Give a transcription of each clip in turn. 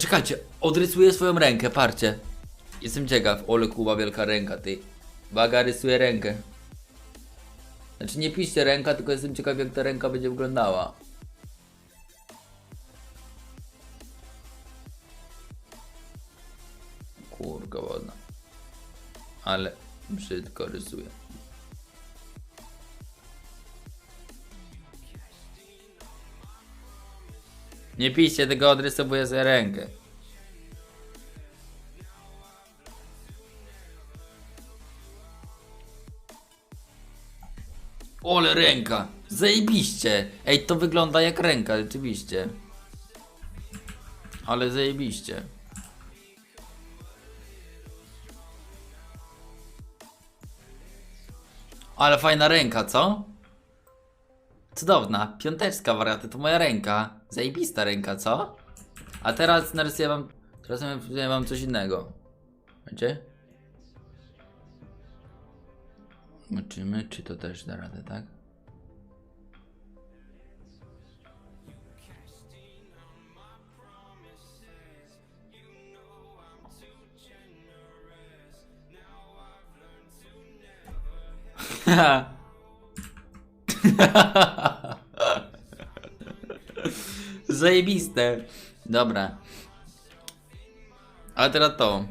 Czekajcie, odrysuję swoją rękę, parcie. Jestem ciekaw. Ole Kuba, wielka ręka, ty. Waga rysuje rękę. Znaczy nie piszcie ręka, tylko jestem ciekaw jak ta ręka będzie wyglądała. Kurka wodna. Ale brzydko rysuje. Nie piszcie tego, odrysowuję sobie rękę. Ole ręka! Zajebiście! Ej, to wygląda jak ręka, rzeczywiście. Ale zajebiście. Ale fajna ręka, co? Cudowna, piąteczka wariaty, to moja ręka. Zajebista ręka, co? A teraz narysuję wam, teraz narysuję wam coś innego. Będzie? Zobaczymy, czy to też da radę, tak? Zajebiste. Dobra. Ale teraz to.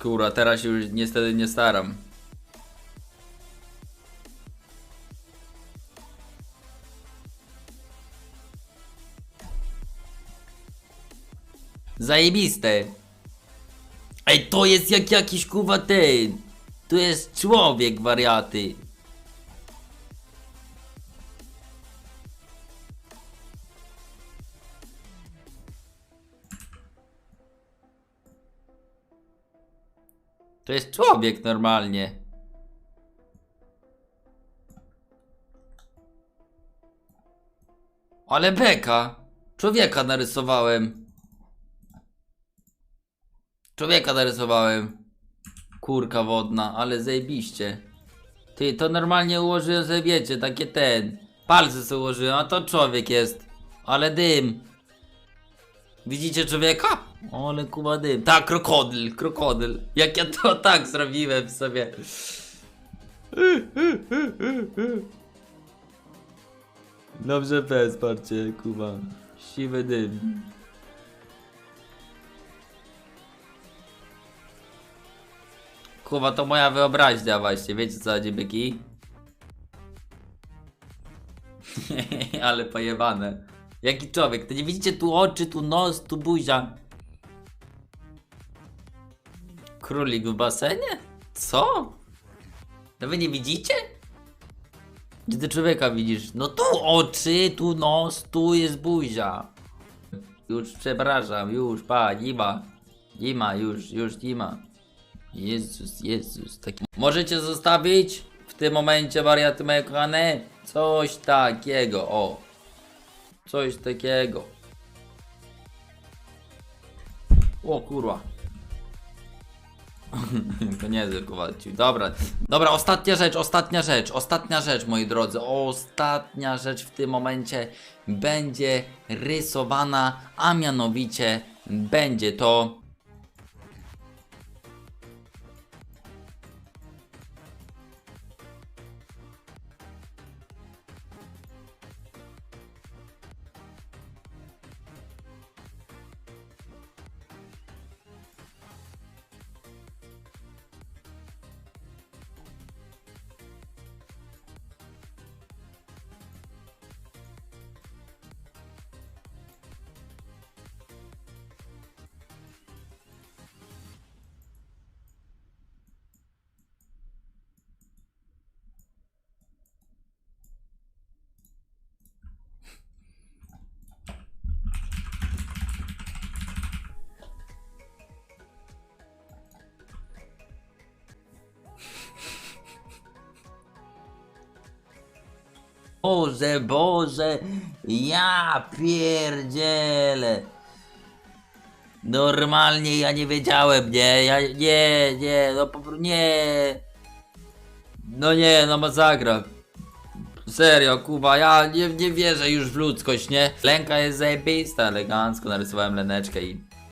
Kurwa, teraz już niestety nie staram. Zajebiste. Ej, to jest jak jakiś kurwa ten. To jest człowiek, wariaty. To jest człowiek normalnie. Ale beka. Człowieka narysowałem. Człowieka narysowałem. Kurka wodna, ale zajebiście. Ty, to normalnie ułożyłem sobie, wiecie, takie ten. Palce sobie ułożyłem, a to człowiek jest. Ale dym. Widzicie człowieka? Ale kuba dym. Tak, krokodyl, krokodyl. Jak ja to tak zrobiłem sobie. Dobrze bez, parcie, kuba. Siwy dym. Kuba, to moja wyobraźnia właśnie, wiecie co chodzi, byki? Ale pojebane. Jaki człowiek, to nie widzicie tu oczy, tu nos, tu buzia. Królik w basenie? Co? No wy nie widzicie? Gdzie ty człowieka widzisz? No tu oczy, tu nos, tu jest buzia. Już przepraszam, już, pa, nie ma. Nie ma, już, już nie ma. Jezus, Jezus, taki... Możecie zostawić w tym momencie wariaty moje kochane? Coś takiego, o. Coś takiego. O kurwa. to nie jest Kowalczyk. Dobra, dobra, ostatnia rzecz, ostatnia rzecz, ostatnia rzecz, moi drodzy. Ostatnia rzecz w tym momencie będzie rysowana, a mianowicie będzie to Boże, Boże, ja pierdzielę. Normalnie ja nie wiedziałem, nie, ja nie, nie, no po prostu nie. No nie, no masakra. Serio, Kuba, ja nie, nie wierzę już w ludzkość, nie? Lenka jest zajebista, elegancko narysowałem leneczkę i